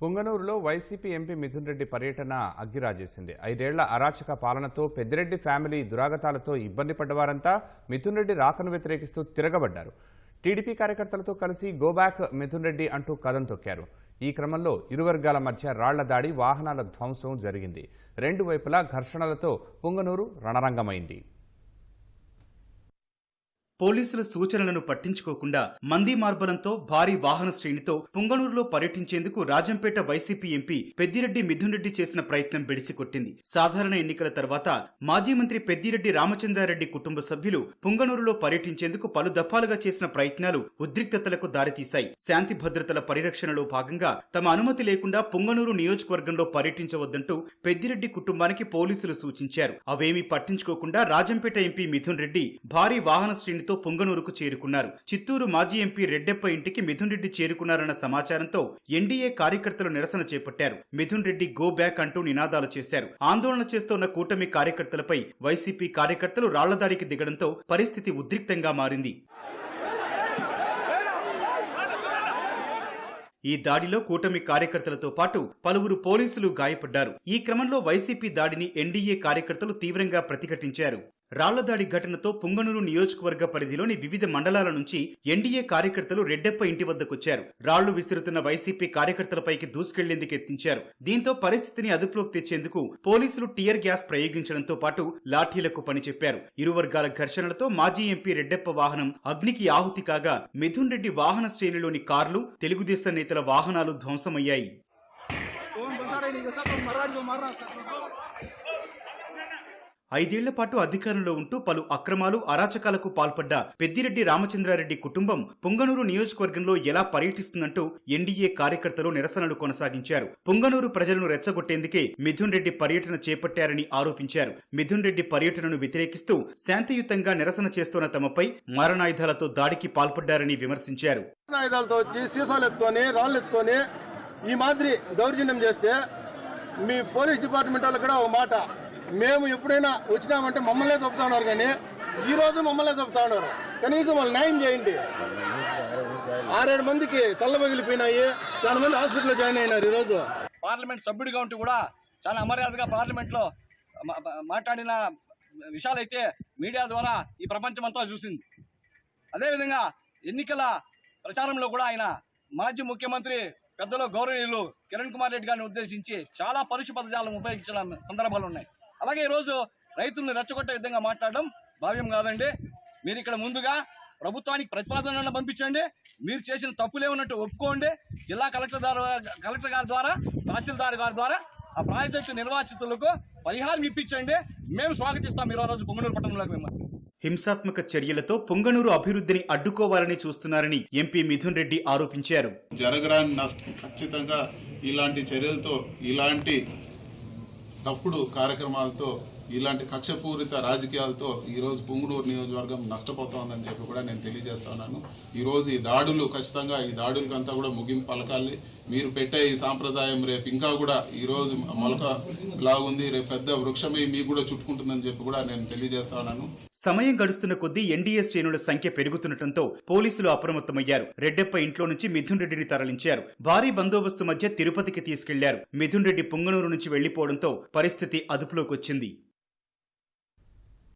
పుంగనూరులో YCP MP Mithun Reddy పర్యటన అగ్గిరాజేసింది. ఐదేళ్ళ అరాచక పాలనతో పెద్దిరెడ్డి ఫ్యామిలీ దురాగతాలతో ఇబ్బంది పడ్డవారంతా మిథున్ రెడ్డి రాకను వ్యతిరేకిస్తూ తిరగబడ్డారు. టీడీపీ కార్యకర్తలతో కలిసి గోబ్యాక్ మిథున్ రెడ్డి అంటూ కథం తొక్కారు. ఈ క్రమంలో ఇరు వర్గాల మధ్య రాళ్ళ దాడి వాహనాల ధ్వంసం జరిగింది. రెండు వైపులా ఘర్షణలతో పుంగనూరు రణరంగమైంది. పోలీసుల సూచనలను పట్టించుకోకుండా మంది మార్బలంతో భారీ వాహన శ్రేణితో పుంగనూరులో పర్యటించేందుకు రాజంపేట వైసీపీ ఎంపీ పెద్దిరెడ్డి మిథున్ రెడ్డి చేసిన ప్రయత్నం బెడిసికొట్టింది. సాధారణ ఎన్నికల తర్వాత మాజీ మంత్రి పెద్దిరెడ్డి రామచంద్రారెడ్డి కుటుంబ సభ్యులు పుంగనూరులో పర్యటించేందుకు పలు దఫాలుగా చేసిన ప్రయత్నాలు ఉద్రిక్తతలకు దారితీశాయి. శాంతి భద్రతల పరిరక్షణలో భాగంగా తమ అనుమతి లేకుండా పుంగనూరు నియోజకవర్గంలో పర్యటించవద్దంటూ పెద్దిరెడ్డి కుటుంబానికి పోలీసులు సూచించారు. అవేమీ పట్టించుకోకుండా రాజంపేట ఎంపీ మిథున్ రెడ్డి భారీ వాహన శ్రేణి శ్రేణితో పొంగనూరుకు చేరుకున్నారు. చిత్తూరు మాజీ ఎంపీ రెడ్డెప్ప ఇంటికి మిథున్ రెడ్డి చేరుకున్నారన్న సమాచారంతో ఎన్డీఏ కార్యకర్తలు నిరసన చేపట్టారు. మిథున్ రెడ్డి గో బ్యాక్ అంటూ నినాదాలు చేశారు. ఆందోళన చేస్తోన్న కూటమి కార్యకర్తలపై వైసీపీ కార్యకర్తలు రాళ్ళదాడికి దిగడంతో పరిస్థితి ఉద్రిక్తంగా మారింది. ఈ దాడిలో కూటమి కార్యకర్తలతో పాటు పలువురు పోలీసులు గాయపడ్డారు. ఈ క్రమంలో వైసీపీ దాడిని ఎన్డీఏ కార్యకర్తలు తీవ్రంగా ప్రతిఘటించారు. రాళ్ళదాడి ఘటనతో పుంగనూరు నియోజకవర్గ పరిధిలోని వివిధ మండలాల నుంచి ఎన్డీఏ కార్యకర్తలు రెడ్డెప్ప ఇంటి వద్దకొచ్చారు. రాళ్ళు విసురుతున్న వైసీపీ కార్యకర్తలపైకి దూసుకెళ్ళేందుకు యత్నించారు. దీంతో పరిస్థితిని అదుపులోకి తెచ్చేందుకు పోలీసులు టియర్ గ్యాస్ ప్రయోగించడంతో పాటు లాఠీలకు పనిచెప్పారు ఇరు వర్గాల ఘర్షణలతో మాజీ ఎంపీ రెడ్డెప్ప వాహనం అగ్నికి ఆహుతి కాగా మిథున్ రెడ్డి వాహన శ్రేణిలోని కార్లు తెలుగుదేశం నేతల వాహనాలు ధ్వంసమయ్యాయి. ఐదేళ్ళ పాటు అధికారంలో ఉంటూ పలు అక్రమాలు అరాచకాలకు పాల్పడ్డ పెద్దిరెడ్డి రామచంద్రారెడ్డి కుటుంబం పుంగనూరు నియోజకవర్గంలో ఎలా పర్యటిస్తుందంటూ ఎన్డీఏ కార్యకర్తలు నిరసనలు కొనసాగించారు. పుంగనూరు ప్రజలను రెచ్చగొట్టేందుకే మిథున్ రెడ్డి పర్యటన చేపట్టారని ఆరోపించారు. మిథున్ రెడ్డి పర్యటనను వ్యతిరేకిస్తూ శాంతియుతంగా నిరసన చేస్తున్న తమపై మారణాయుధాలతో దాడికి పాల్పడ్డారని విమర్శించారు. ఈ మాదిరి దౌర్జన్యం చేస్తే మీ పోలీస్ డిపార్ట్మెంట్ వాళ్ళు కూడా ఒక మాట. మేము ఎప్పుడైనా వచ్చినామంటే మమ్మల్నే తప్పుతా ఉన్నారు కానీ ఈ రోజు మమ్మల్నే తప్పుతా ఉన్నారు. కనీసం వాళ్ళు న్యాయం చేయండి. ఆరేడు మందికి తల్ల పగిలిపోయినాయి. చాలా మంది హాస్పిటల్లో జాయిన్ అయినారు ఈరోజు. పార్లమెంట్ సభ్యుడిగా ఉంటూ కూడా చాలా అమర్యాదగా పార్లమెంట్లో మా- మాట్లాడిన విషయాలైతే మీడియా ద్వారా ఈ ప్రపంచం అంతా చూసింది. అదేవిధంగా ఎన్నికల ప్రచారంలో కూడా ఆయన మాజీ ముఖ్యమంత్రి పెద్దలు గౌరవనీయులు కిరణ్ కుమార్ రెడ్డి గారిని ఉద్దేశించి చాలా పరుష ఉపయోగించడం సందర్భాలు ఉన్నాయి. అలాగే ఈరోజు రైతుల్ని రెచ్చగొట్టే విధంగా మాట్లాడడం భావ్యం కాదండి. మీరు ఇక్కడ ముందుగా ప్రభుత్వానికి ప్రతిపాదనలను పంపించండి. మీరు చేసిన తప్పులే ఉన్నట్టు ఒప్పుకోండి. జిల్లా కలెక్టర్ దారు కలెక్టర్ గారి ద్వారా తహసీల్దార్ గారి ద్వారా ఆ ప్రాజెక్టు నిర్వాచితులకు పరిహారం ఇప్పించండి. మేము స్వాగతిస్తాం ఈ రోజు పొంగనూరు పట్టణంలోకి మిమ్మల్ని. హింసాత్మక చర్యలతో పొంగనూరు అభివృద్ధిని అడ్డుకోవాలని చూస్తున్నారని ఎంపీ మిథున్ రెడ్డి ఆరోపించారు. జరగరాని నష్టం ఖచ్చితంగా ఇలాంటి చర్యలతో ఇలాంటి తప్పుడు కార్యక్రమాలతో ఇలాంటి కక్షపూరిత రాజకీయాలతో ఈరోజు పుంగునూరు నియోజకవర్గం నష్టపోతోందని చెప్పి కూడా నేను తెలియజేస్తున్నాను ఈరోజు ఈ దాడులు ఖచ్చితంగా ఈ దాడులకంతా కూడా ముగింపు పలకాలి. మీరు పెట్టే ఈ సాంప్రదాయం రేపు ఇంకా కూడా ఈరోజు మొలక లాగుంది. రేపు పెద్ద వృక్షమై మీకు కూడా చుట్టుకుంటుందని చెప్పి కూడా నేను తెలియజేస్తున్నాను సమయం గడుస్తున్న కొద్దీ ఎన్డీఏ శ్రేణుల సంఖ్య పెరుగుతుండటంతో పోలీసులు అప్రమత్తమయ్యారు. రెడ్డెప్ప ఇంట్లో నుంచి మిథున్ రెడ్డిని తరలించారు. భారీ బందోబస్తు మధ్య తిరుపతికి తీసుకెళ్ళారు. మిథున్ రెడ్డి పుంగనూరు నుంచి వెళ్ళిపోవడంతో పరిస్థితి అదుపులోకొచ్చింది.